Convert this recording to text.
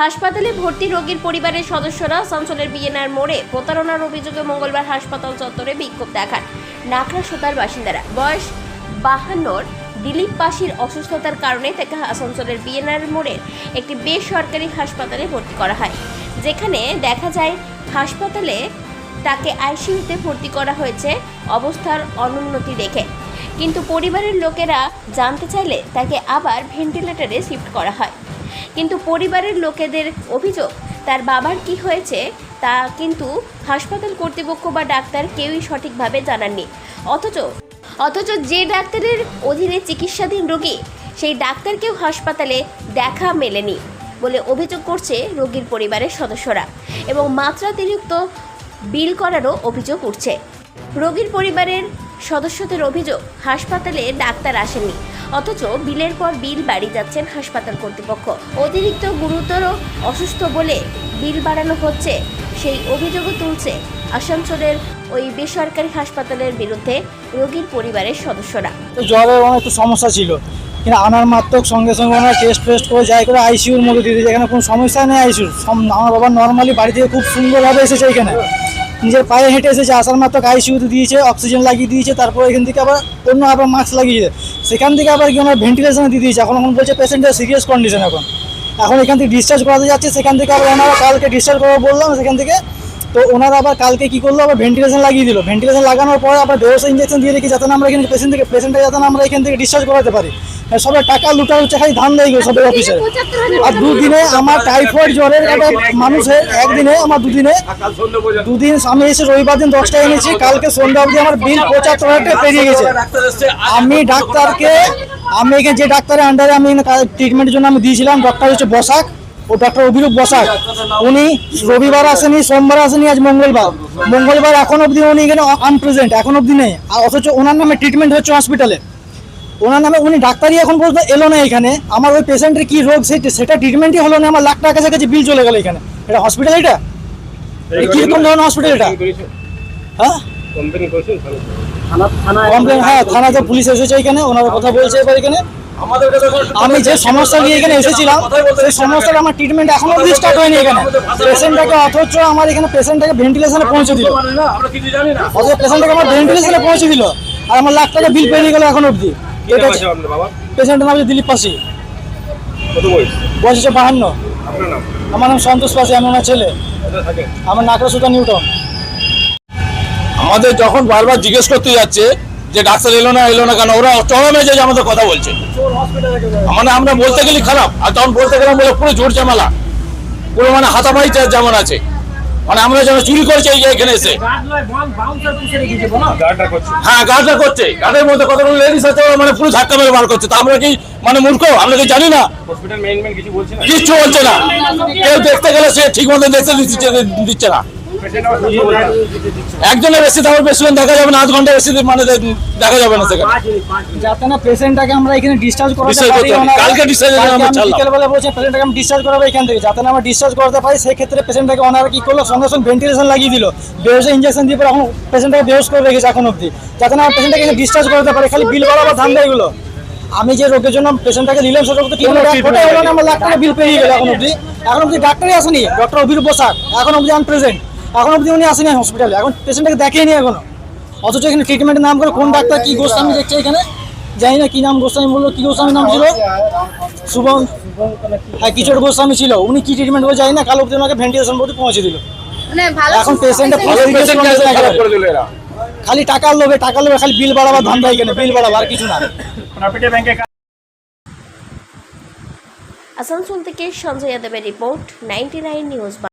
হাসপাতালে ভর্তি রোগীর পরিবারের সদস্যরা আসানসোলের বিএনআর মোড়ে প্রতারণার অভিযোগে মঙ্গলবার হাসপাতাল চত্বরে বিক্ষোভ দেখান। নাকড়া সোতার বাসিন্দারা। বয়স বাহান্নর দিলীপ পাশির অসুস্থতার কারণে তাকে আসানসোলের বিএনআর মোড়ের একটি বেসরকারি হাসপাতালে ভর্তি করা হয়। যেখানে দেখা যায়, হাসপাতালে তাকে আইসিইউতে ভর্তি করা হয়েছে অবস্থার অনুন্নতি দেখে। কিন্তু পরিবারের লোকেরা জানতে চাইলে তাকে আবার ভেন্টিলেটরে শিফট করা হয়। কিন্তু পরিবারের লোকেদের অভিযোগ, তার বাবার কি হয়েছে তা কিন্তু হাসপাতাল কর্তৃপক্ষ বা ডাক্তার কেউই সঠিকভাবে জানাননি। অথচ অথচ যে ডাক্তারের অধীনে চিকিৎসাধীন রোগী, সেই ডাক্তারকেও হাসপাতালে দেখা মেলেনি বলে অভিযোগ করছে রোগীর পরিবারের সদস্যরা এবং মাত্রাতিরিক্ত বিল করারও অভিযোগ উঠছে। রোগীর পরিবারের সদস্যদের অভিযোগ, হাসপাতালে ডাক্তার আসেননি। অথচ বিলের পর বিল বাড়ি যাচ্ছেন হাসপাতাল কর্তৃপক্ষ। অতিরিক্ত গুরুতর অসুস্থ বলে বিল বাড়ানো হচ্ছে। সেই অভিযোগও তুলছে আসানসোলের ওই বেসরকারি হাসপাতালের বিরুদ্ধে রোগীর পরিবারের সদস্যরা। জ্বরের অনেক সমস্যা ছিল। কিন্তু আনার মাত্রক সঙ্গে সঙ্গে ওনার টেস্ট ফেস্ট করে যাই করে আইসিউর মধ্যে দিয়ে দিয়েছে। এখানে কোনো সমস্যা নেই আইসিউর আমার বাবা নর্মালি বাড়ি থেকে খুব সুন্দরভাবে এসেছে এখানে। নিজের পায়ে হেঁটে এসেছে, আসার মাত্র গায়ে আইসিউতে দিয়েছে অক্সিজেন লাগিয়ে দিয়েছে, তারপর এখান থেকে আবার অন্য আবার মাস্ক লাগিয়েছে। সেখান থেকে আবার কি আমার ভেন্টিলেশনে দিয়ে দিয়েছে, এখন এখন বলছে পেশেন্টের সিরিয়াস কন্ডিশন এখন। এখন এখান থেকে ডিসচার্জ করাতে যাচ্ছে, সেখান থেকে আবার ওনারা কালকে ডিসচার্জ করব বললাম, সেখান থেকে তো ওনারা আবার কালকে কি করল? আবার ভেন্টিলেশন লাগিয়ে দিল। ভেন্টিলেশন লাগানোর পরে আবার বেরোসা ইঞ্জেকশন দিয়ে রেখে যাতে আমরা এখানে পেশেন্ট থেকে পেশেন্টকে যাতে আমরা এখান থেকে ডিসচার্জ করাতে পারি। সবাই টাকা লুটার হচ্ছে খালি ধান দেয় গো সবের অফিসে আর দুদিনে আমার টাইফয়েড জ্বরের একটা মানুষের একদিনে আমার দুদিনে দুদিন আমি এসে রবিবার দিন দশটায় এনেছি। কালকে সন্ধ্যা অবধি আমার বিল পঁচাত্তর হাজার টাকা পেরিয়ে গেছে। আমি ডাক্তারকে আমি এখানে যে ডাক্তারের আন্ডারে আমি ট্রিটমেন্টের জন্য আমি দিয়েছিলাম ডক্টর হচ্ছে বসাক। ও ডক্টর অভিরূপ বসাক। উনি রবিবার আসেনি, সোমবার আসেনি, আজ মঙ্গলবার। মঙ্গলবার এখন অবধি উনি এখানে আনপ্রেজেন্ট এখন অবধি নেই। অথচ ওনার নামে ট্রিটমেন্ট হচ্ছে হসপিটালে ওনার নামে উনি ডাক্তারই এখন পর্যন্ত এলো না এখানে। আমার ওই পেশেন্টের কি রোগ সেটা ট্রিটমেন্টই হলো না, আমার লাখ টাকা কাছাকাছি বিল চলে গেল এখানে। এটা হসপিটাল এটা? কীরকম ধরনের হসপিটাল এটা? হ্যাঁ? কমপ্লেন হ্যাঁ থানাতে পুলিশ এসেছে এখানে ওনারা কথা বলছে এবার এখানে। আমি যে সমস্যা নিয়ে এখানে এসেছিলাম সেই সমস্যার আমার ট্রিটমেন্ট এখনও অবধি স্টার্ট হয়নি এখানে। পেশেন্টটাকে অথচ আমার এখানে পেশেন্টটাকে ভেন্টিলেশনে পৌঁছে দিল। অথচ পেশেন্টটাকে আমার ভেন্টিলেশনে পৌঁছে দিল। আর আমার লাখ টাকা বিল পেরিয়ে গেল এখন এটা পেশেন্টের নাম হচ্ছে দিলীপ পাশি। বয়স? হচ্ছে বাহান্ন। আমার নাম সন্তোষ পাশি আমি ওনার ছেলে। আমার নাকড়া সুতা নিউটন। আমাদের যখন বারবার জিজ্ঞেস করতে যাচ্ছে যে ডাক্তার এলো না এলো না কেন ওরা চরম মেজাজে আমাদের কথা বলছে। মানে আমরা বলতে গেলে খারাপ। আর তখন বলতে গেলাম বলে পুরো জোর জামালা পুরো মানে যা- যেমন আছে। মানে আমরা যেন চুরি করেছি এই যে এখানে এসে। হ্যাঁ গার্ডটা করছে। গার্ডের মধ্যে কতগুলো লেডিস আছে মানে পুরো ধাক্কা মেরে বার করছে। তা আমরা কি মানে মূর্খ? আমরা কি জানি না? কিচ্ছু বলছে না। কেউ দেখতে গেলে সে ঠিক মতো দেখতে দিচ্ছে না। একজনের বেশি তারপর বেশি দেখা যাবে না আধ ঘণ্টা বেশি মানে দেখা যাবে না সেখানে। যাতে না পেশেন্টটাকে আমরা এখানে ডিসচার্জ করাতে পারি কালকে এর আমরা আমি ছাড়লাম। বিকেলবেলা বলছে পেশেন্টটাকে আমি ডিসচার্জ করাবো এখান থেকে। যাতে না আমরা ডিসচার্জ করাতে পারি সেই ক্ষেত্রে পেশেন্টটাকে ওনারা কি করল? সঙ্গে সঙ্গে ভেন্টিলেশন লাগিয়ে দিল। বেহোসে ইঞ্জেকশন দিয়ে পরে এখন পেশেন্টটাকে বেহোস করে রেখেছে এখন অবধি। যাতে না পেশেন্টটাকে ডিসচার্জ করাতে পারি খালি বিল বরাবর ধান্দা এগুলো। আমি যে রোগের জন্য পেশেন্টটাকে নিলাম সেটা তো ওটা হলো? না আমার লাখ টাকা বিল পেরিয়ে গেল এখন অবধি। এখন অবধি ডাক্তারই আসেনি ডক্টর অভিরূপ বসাক। এখন অবধি আনপ্রেজেন্ট এখন অবধি উনি আসেনি হসপিটালে এখন পেশেন্টটাকে দেখেনি এখনও। অথচ এখানে ট্রিটমেন্টের নাম করে কোন ডাক্তার কি গোস্বামী দেখছে এখানে? জানি না কি নাম গোস্বামী বলল কি গোস্বামী নাম ছিল? শুভম হ্যাঁ কিশোর গোস্বামী ছিল। উনি কি ট্রিটমেন্ট করে জানি না কাল অব্দি ওনাকে ভেন্টিলেশন বলতে পৌঁছে দিল। মানে এখন পেশেন্টে ভালো পেশেন্ট খারাপ করে দিল এরা? খালি টাকার লোভে টাকার লোভে খালি বিল বাড়াবার ধান্দা এখানে বিল বাড়াবার কিছু না। আসানসোল থেকে সঞ্জয় যাদবের রিপোর্ট নাইনটি নিউজ